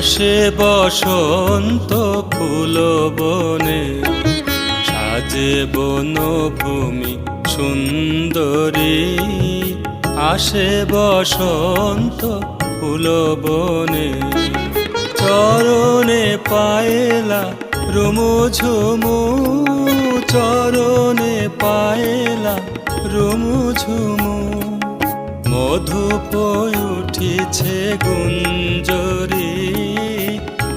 আসে বসন্ত ফুল বনে। সাজে বনভূমি সুন্দরী। আসে বসন্ত ফুল বনে। চরণে পায়েলা রুমু ঝুমু চরণে পায়েলা রুমু ঝুমু মধুপ উঠিছে গুঞ্জরি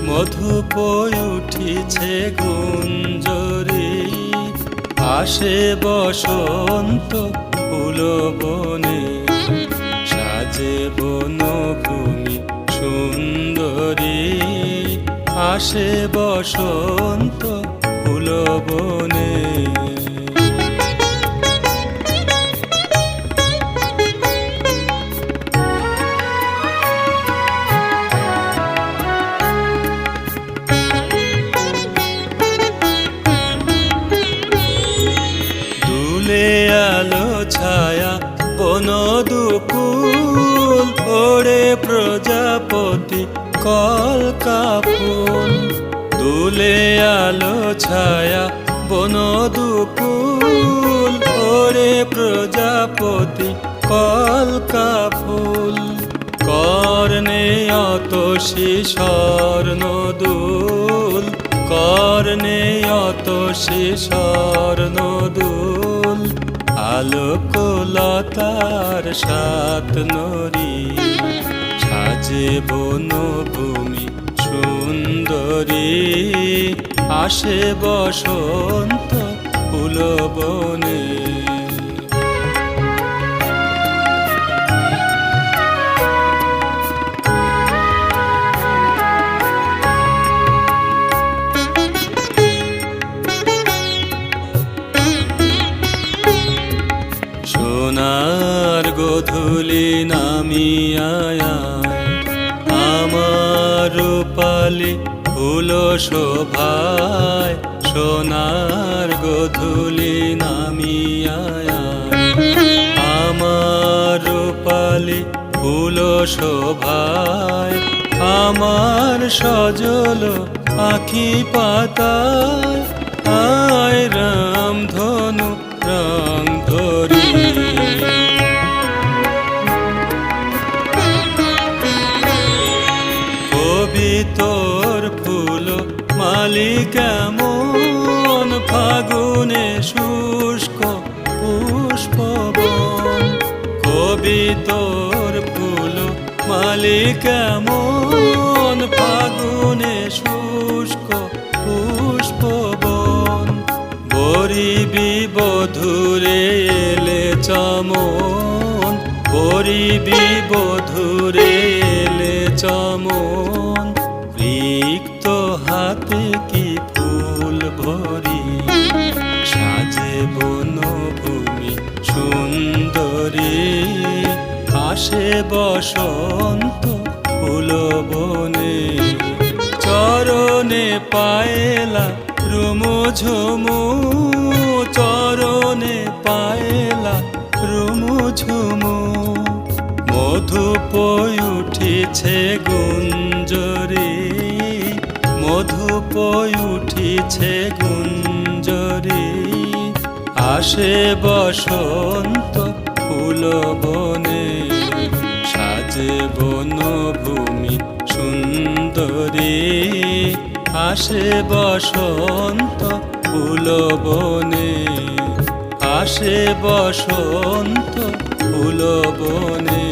মধুপ উঠিছে গুঞ্জরি। আসে বসন্ত ফুল বনে সাজে বনভূমি সুন্দরী। আসে বসন্ত ফুল দুকুল ওড়ে প্রজাপতি কলকা ফুল। দুলে আলো ছায়া বন দুকুল ওড়ে প্রজাপতি কলকা ফুল। কর্ণে অত স্বর্ণ দুল, কর্ণে অত স্বর্ণ দুল। আলোকলতার সাত নরী সাজে বনভূমি সুন্দরী। আসে বসন্ত ফুল গধুলি নামিয়ায় আমার রূপালি ফুল শোভায়, সোনার গধুলি নামিয়ায় আমার রূপালি ফুল শোভায়, আমার সজল আখি পাতায় আয় রাম ধনু রং মালিক এমন ফাগুনে শুষ্ক পুষ্পবন? কবিতর ফুল মালিক এমন ফাগুনে শুষ্ক পুষ্পবন? বরিবি বধুরে এলে চমন বরিবি বধুরে এলে চমন। সুন্দরী আসে বসন্ত ফুল বনে চরণে পায়েলা রুমু ঝুমু চরণে পায়েলা রুমু ঝুমু মধুপ উঠিছে মধু মধুপ উঠিছে গুঞ্জরে। আসে বসন্ত ফুল বনে সাজে বনভূমি সুন্দরী। আসে বসন্ত ফুল বনে আসে বসন্ত ফুল বনে।